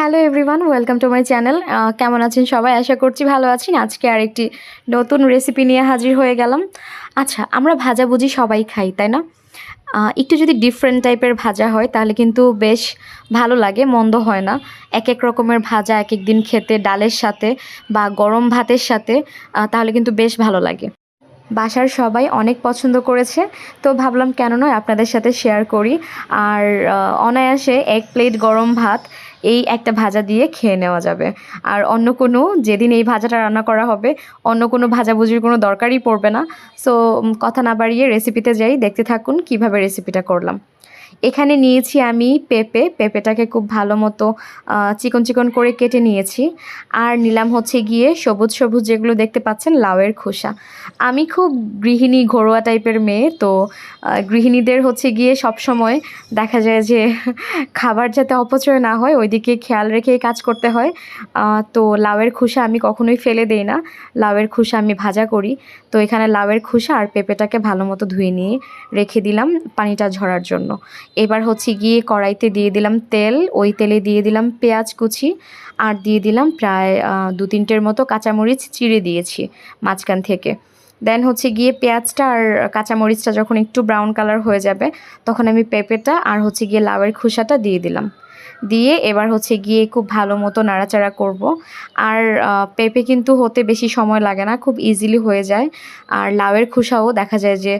Hello everyone welcome to my channel কেমন আছেন সবাই? আশা করছি ভালো আছেন। আজকে আরেকটি নতুন রেসিপি নিয়ে হাজির হয়ে গেলাম। আচ্ছা আমরা ভাজা ভাজাভুজি সবাই খাই, তাই না? একটু যদি ডিফারেন্ট টাইপের ভাজা হয়, তাহলে কিন্তু বেশ ভালো লাগে, মন্দ হয় না। এক এক রকমের ভাজা এক এক দিন খেতে, ডালের সাথে বা গরম ভাতের সাথে তাহলে কিন্তু বেশ ভালো লাগে। বাসার সবাই অনেক পছন্দ করেছে, তো ভাবলাম কেন নয় আপনাদের সাথে শেয়ার করি। আর অনায়াসে এক প্লেট গরম ভাত এই একটা ভাজা দিয়ে খেয়ে নেওয়া যাবে। আর অন্য কোনো, যেদিন এই ভাজাটা রান্না করা হবে, অন্য কোনো ভাজাভুজির কোনো দরকারই পড়বে না। সো কথা না বাড়িয়ে রেসিপিতে যাই, দেখতে থাকুন কীভাবে রেসিপিটা করলাম। এখানে নিয়েছি আমি পেঁপে। পেঁপেটাকে খুব ভালো মতো চিকন চিকন করে কেটে নিয়েছি। আর নিলাম হচ্ছে গিয়ে সবুজ সবুজ যেগুলো দেখতে পাচ্ছেন, লাউয়ের খোসা। আমি খুব গৃহিণী, ঘরোয়া টাইপের মেয়ে, তো গৃহিণীদের হচ্ছে গিয়ে সব সময় দেখা যায় যে খাবার যাতে অপচয় না হয়, ওইদিকে খেয়াল রেখেই কাজ করতে হয়। তো লাউয়ের খোসা আমি কখনোই ফেলে দেই না। লাউয়ের খোসা আমি ভাজা করি। তো এখানে লাউয়ের খোসা আর পেঁপেটাকে ভালো মতো ধুয়ে নিয়ে রেখে দিলাম পানিটা ঝরার জন্য। এবার হচ্ছে গিয়ে কড়াইতে দিয়ে দিলাম তেল, ওই তেলে দিয়ে দিলাম পেঁয়াজ কুচি আর দিয়ে দিলাম প্রায় দু তিনটের মতো কাঁচামরিচ চিড়ে দিয়েছি মাঝখান থেকে। দেন হচ্ছে গিয়ে পেঁয়াজটা আর কাঁচামরিচটা যখন একটু ব্রাউন কালার হয়ে যাবে, তখন আমি পেঁপেটা আর হচ্ছে গিয়ে লাউয়ের খোসাটা দিয়ে দিলাম। দিয়ে এবার হচ্ছে গিয়ে খুব ভালো মতো নাড়াচাড়া করব। আর পেঁপে কিন্তু হতে বেশি সময় লাগে না, খুব ইজিলি হয়ে যায়। আর লাউয়ের খোসাও দেখা যায় যে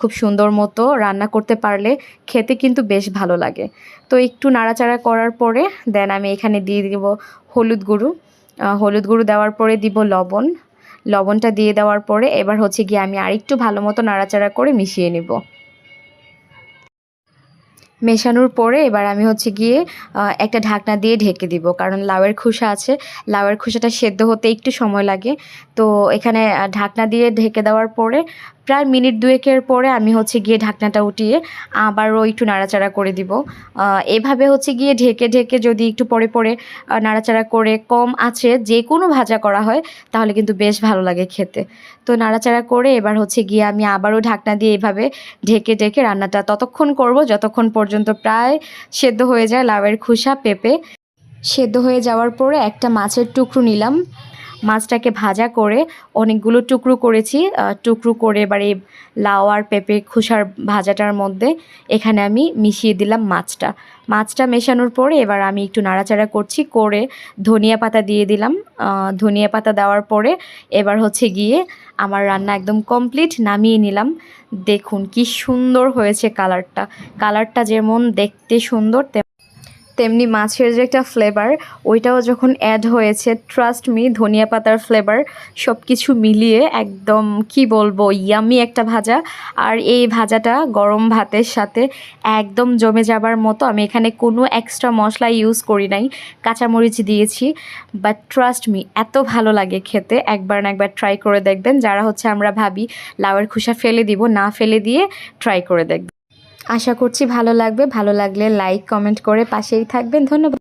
খুব সুন্দর মতো রান্না করতে পারলে খেতে কিন্তু বেশ ভালো লাগে। তো একটু নাড়াচাড়া করার পরে দেন আমি এখানে দিয়ে দিব হলুদ গুঁড়ো। হলুদ গুঁড়ো দেওয়ার পরে দিব লবণ। লবণটা দিয়ে দেওয়ার পরে এবার হচ্ছে গিয়ে আমি আরেকটু ভালো মতো নাড়াচাড়া করে মিশিয়ে নেব। মেশানোর পরে এবার আমি হচ্ছে গিয়ে একটা ঢাকনা দিয়ে ঢেকে দিব। কারণ লাউয়ের খোসা আছে, লাউয়ের খোসাটা সেদ্ধ হতে একটু সময় লাগে। তো এখানে ঢাকনা দিয়ে ঢেকে দেওয়ার পরে, প্রায় মিনিট দুয়েকের পরে আমি হচ্ছে গিয়ে ঢাকনাটা উঠিয়ে আবারও একটু নাড়াচাড়া করে দিব। এভাবে হচ্ছে গিয়ে ঢেকে ঢেকে যদি একটু পরে পরে নাড়াচাড়া করে কম আছে, যে কোনো ভাজা করা হয়, তাহলে কিন্তু বেশ ভালো লাগে খেতে। তো নাড়াচাড়া করে এবার হচ্ছে গিয়ে আমি আবারও ঢাকনা দিয়ে এভাবে ঢেকে ঢেকে রান্নাটা ততক্ষণ করব, যতক্ষণ পর্যন্ত প্রায় সেদ্ধ হয়ে যায় লাউয়ের খোসা পেঁপে। সেদ্ধ হয়ে যাওয়ার পরে একটা মাছের টুকরো নিলাম। মাছটাকে ভাজা করে অনেকগুলো টুকরো করেছি টুকরো করে এবার এই লাউ আর পেঁপে খোসার ভাজাটার মধ্যে এখানে আমি মিশিয়ে দিলাম মাছটা। মাছটা মেশানোর পরে এবার আমি একটু নাড়াচাড়া করছি, করে ধনিয়া পাতা দিয়ে দিলাম। ধনিয়া পাতা দেওয়ার পরে এবার হচ্ছে গিয়ে আমার রান্না একদম কমপ্লিট, নামিয়ে নিলাম। দেখুন কি সুন্দর হয়েছে কালারটা। কালারটা যেমন দেখতে সুন্দর তেমনি মাছের যে একটা ফ্লেভার ওইটাও যখন অ্যাড হয়েছে ট্রাস্ট মি ধনিয়া পাতার ফ্লেভার সব কিছু মিলিয়ে একদম, কি বলব ইয়ামি একটা ভাজা। আর এই ভাজাটা গরম ভাতের সাথে একদম জমে যাবার মতো, আমি এখানে কোনো এক্সট্রা মশলা ইউজ করি নাই, কাঁচামরিচ দিয়েছি। বাট ট্রাস্ট মি এত ভালো লাগে খেতে, একবার না একবার ট্রাই করে দেখবেন। যারা হচ্ছে আমরা ভাবি, লাউয়ের খোসা ফেলে দিব, না ফেলে দিয়ে ট্রাই করে দেখবেন। আশা করছি ভালো লাগবে। ভালো লাগলে লাইক কমেন্ট করে পাশেই থাকবেন। ধন্যবাদ।